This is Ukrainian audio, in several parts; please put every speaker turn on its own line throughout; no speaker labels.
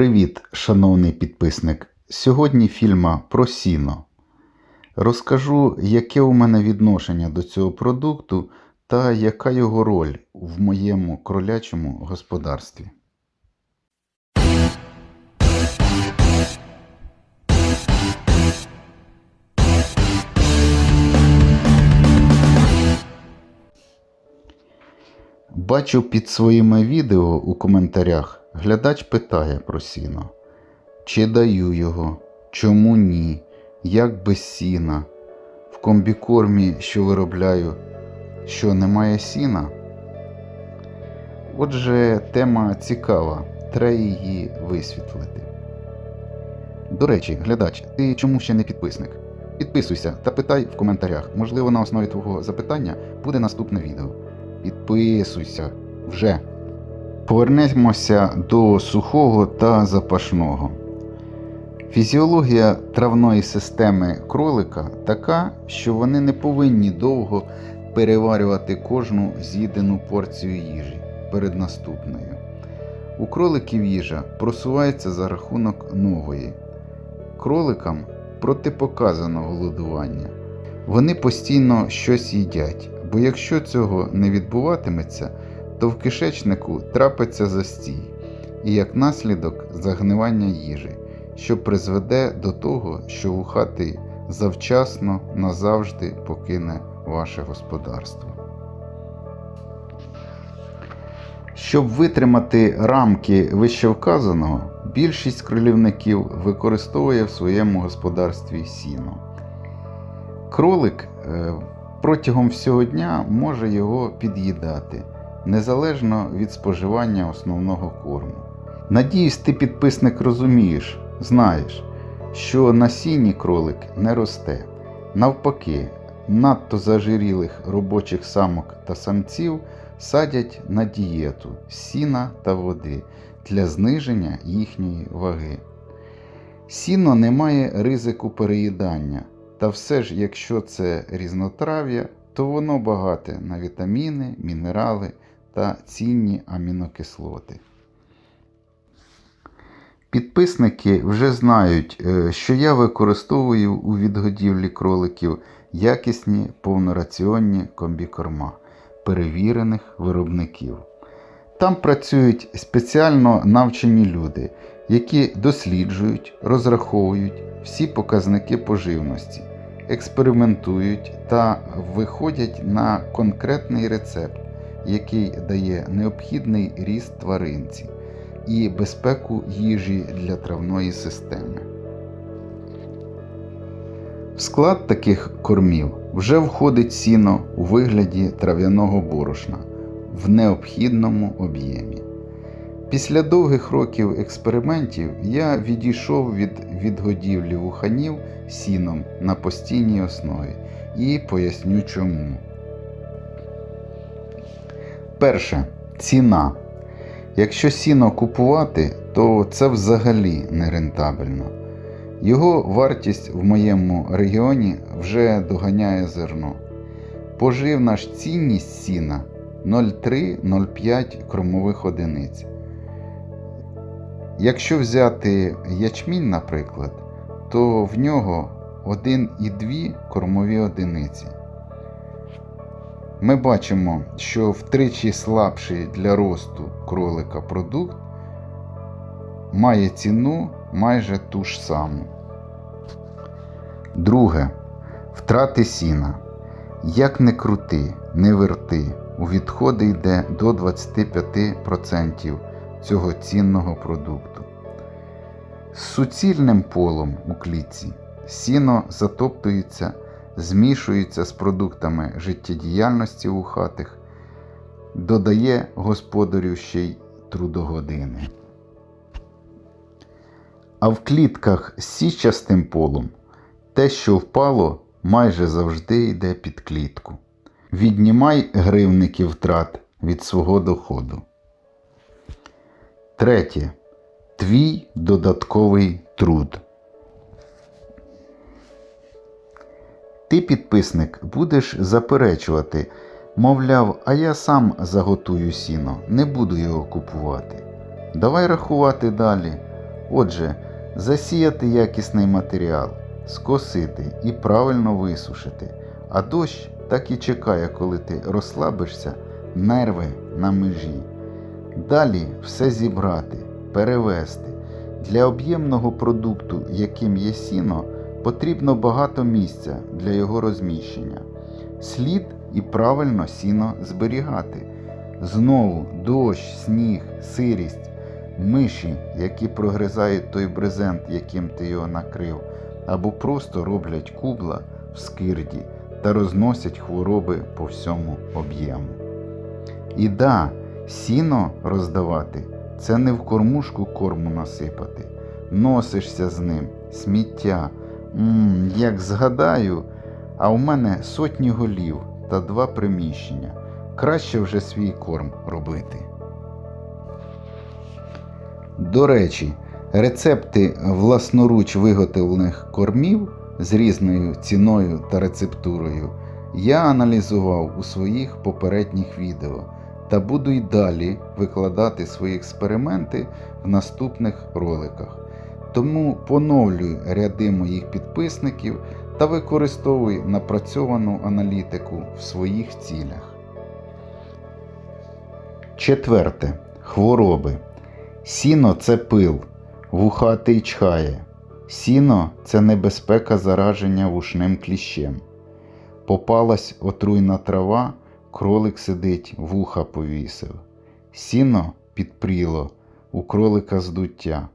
Привіт, шановний підписник. Сьогодні фільма про сіно. Розкажу, яке у мене відношення до цього продукту та яка його роль в моєму кролячому господарстві. Бачу під своїми відео у коментарях глядач питає про сіно. Чи даю його? Чому ні? Як без сіна? В комбікормі, що виробляю, що немає сіна? Отже, тема цікава, треба її висвітлити. До речі, глядач, ти чому ще не підписник? Підписуйся та питай в коментарях. Можливо, на основі твого запитання буде наступне відео. Підписуйся вже. Повернемося до сухого та запашного. Фізіологія травної системи кролика така, що вони не повинні довго переварювати кожну з'їдену порцію їжі перед наступною. У кроликів їжа просувається за рахунок нової. Кроликам протипоказано голодування. Вони постійно щось їдять, бо якщо цього не відбуватиметься, то в кишечнику трапиться застій і як наслідок загнивання їжі, що призведе до того, що вухатий завчасно назавжди покине ваше господарство. Щоб витримати рамки вищевказаного, більшість кролівників використовує в своєму господарстві сіно. Кролик е, протягом всього дня може його під'їдати, незалежно від споживання основного корму. Надіюсь, ти підписник розумієш, знаєш, що на сіні кролик не росте. Навпаки, надто зажирілих робочих самок та самців садять на дієту сіна та води для зниження їхньої ваги. Сіно не має ризику переїдання, та все ж, якщо це різнотрав'я, то воно багате на вітаміни, мінерали та цінні амінокислоти. Підписники вже знають, е, що я використовую у відгодівлі кроликів якісні повнораціонні комбікорма перевірених виробників. Там працюють спеціально навчені люди, які досліджують, розраховують всі показники поживності, експериментують та виходять на конкретний рецепт, який дає необхідний ріст тваринці і безпеку їжі для травної системи. В склад таких кормів вже входить сіно у вигляді трав'яного борошна в необхідному об'ємі. Після довгих років експериментів я відійшов від відгодівлі вуханів сіном на постійній основі і поясню чому. Перше ціна. Якщо сіно купувати, то це взагалі не рентабельно. Його вартість в моєму регіоні вже доганяє зерно. Поживна ж цінність сіна 0,3-0,5 кормових одиниць. Якщо взяти ячмінь, наприклад, то в нього 1,2 кормові одиниці. Ми бачимо, що втричі слабший для росту кролика продукт має ціну майже ту ж саму. Друге. Втрати сіна. Як не крути, не верти, у відходи йде до 25% цього цінного продукту. З суцільним полом у клітці сіно затоптується, змішується з продуктами життєдіяльності вухатих, додає господарю ще й трудогодини. А в клітках з січастим полом те, що впало, майже завжди йде під клітку. Віднімай гривників втрат від свого доходу. Третє. Твій додатковий труд. Ти, підписник, будеш заперечувати, мовляв, а я сам заготую сіно, не буду його купувати. Давай рахувати далі. Отже, засіяти якісний матеріал, скосити і правильно висушити, а дощ так і чекає, коли ти розслабишся, нерви на межі. Далі все зібрати, перевести. Для об'ємного продукту, яким є сіно, потрібно багато місця для його розміщення. Слід і правильно сіно зберігати. Знову дощ, сніг, сирість, миші, які прогризають той брезент, яким ти його накрив, або просто роблять кубла в скирді та розносять хвороби по всьому об'єму. І да, сіно роздавати це не в кормушку корму насипати. Носишся з ним, сміття. Мм, як згадаю, а у мене сотні голів та два приміщення. Краще вже свій корм робити. До речі, рецепти власноруч виготовлених кормів з різною ціною та рецептурою я аналізував у своїх попередніх відео та буду й далі викладати свої експерименти в наступних роликах. Тому поновлюй ряди моїх підписників та використовуй напрацьовану аналітику в своїх цілях. Четверте. Хвороби. Сіно це пил, вухатий чхає. Сіно це небезпека зараження вушним кліщем. Попалась отруйна трава, кролик сидить, вуха повісив. Сіно підпріло, у кролика здуття.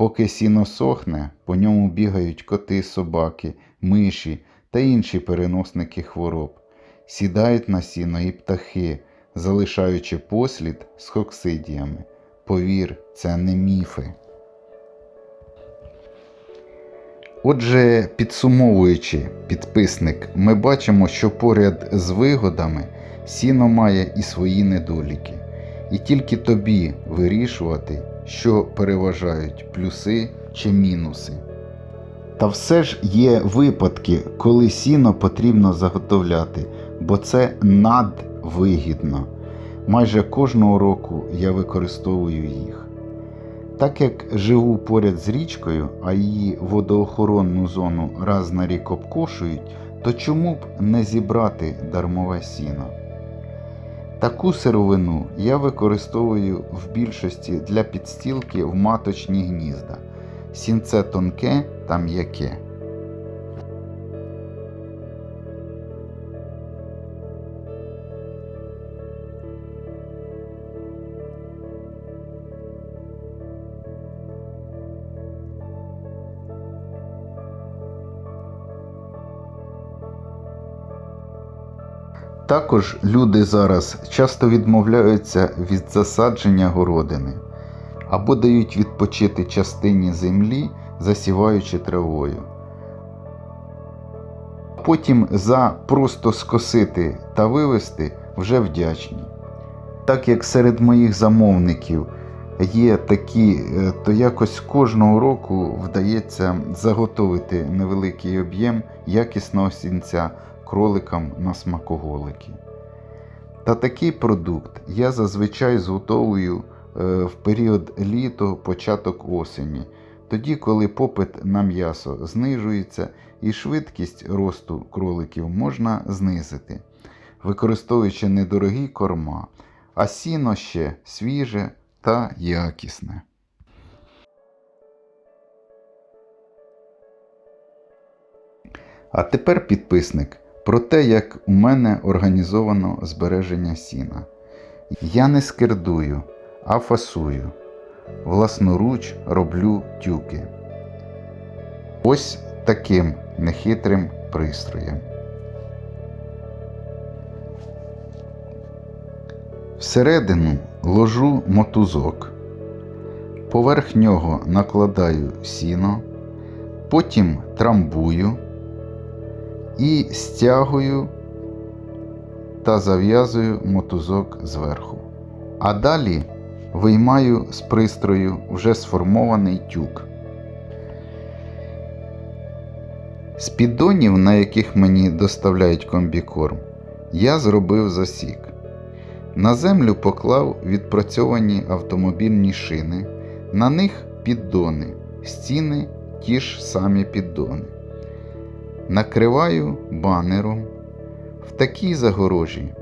Поки сіно сохне, по ньому бігають коти, собаки, миші та інші переносники хвороб. Сідають на сіно і птахи, залишаючи послід з хоксидіями. Повір, це не міфи. Отже, підсумовуючи, підписник, ми бачимо, що поряд з вигодами сіно має і свої недоліки. І тільки тобі вирішувати, що переважають плюси чи мінуси. Та все ж є випадки, коли сіно потрібно заготовляти, бо це надвигідно. Майже кожного року я використовую їх. Так як живу поряд з річкою, а її водоохоронну зону раз на рік обкошують, то чому б не зібрати дармове сіно? Таку сировину я використовую в більшості для підстілки в маточні гнізда. Сінце тонке та м'яке. Також люди зараз часто відмовляються від засадження городини або дають відпочити частині землі, засіваючи травою. Потім за просто скосити та вивести вже вдячні. Так як серед моїх замовників є такі, е, то якось кожного року вдається заготовити невеликий об'єм якісного сінця кроликам на смакоголики. Та такий продукт я зазвичай зготовую е, в період літо, початок осені, тоді, коли попит на м'ясо знижується і швидкість росту кроликів можна знизити, використовуючи недорогі корма, а сіно ще свіже та якісне. А тепер підписник про те, як у мене організовано збереження сіна. Я не скирдую, а фасую. Власноруч роблю тюки. Ось таким нехитрим пристроєм. Всередину ложу мотузок. Поверх нього накладаю сіно, потім трамбую і стягую та зав'язую мотузок зверху. А далі виймаю з пристрою вже сформований тюк. З піддонів, на яких мені доставляють комбікорм, я зробив засік. На землю поклав відпрацьовані автомобільні шини, на них піддони, стіни ті ж самі піддони. Накриваю банером. В такій загорожі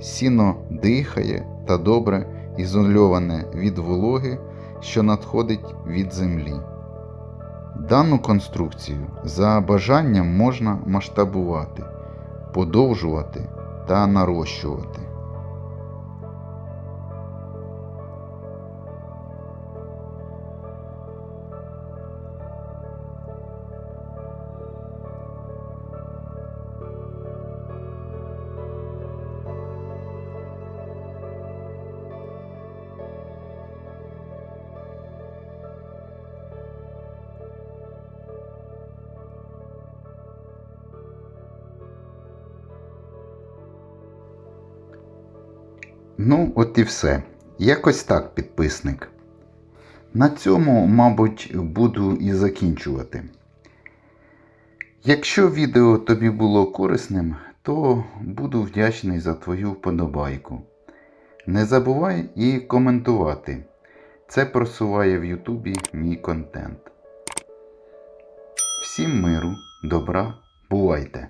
сіно дихає та добре ізольоване від вологи, що надходить від землі. Дану конструкцію за бажанням можна масштабувати, подовжувати та нарощувати. Ну, от і все. Якось так, підписник. На цьому, мабуть, буду і закінчувати. Якщо відео тобі було корисним, то буду вдячний за твою вподобайку. Не забувай і коментувати. Це просуває в Ютубі мій контент. Всім миру, добра, бувайте!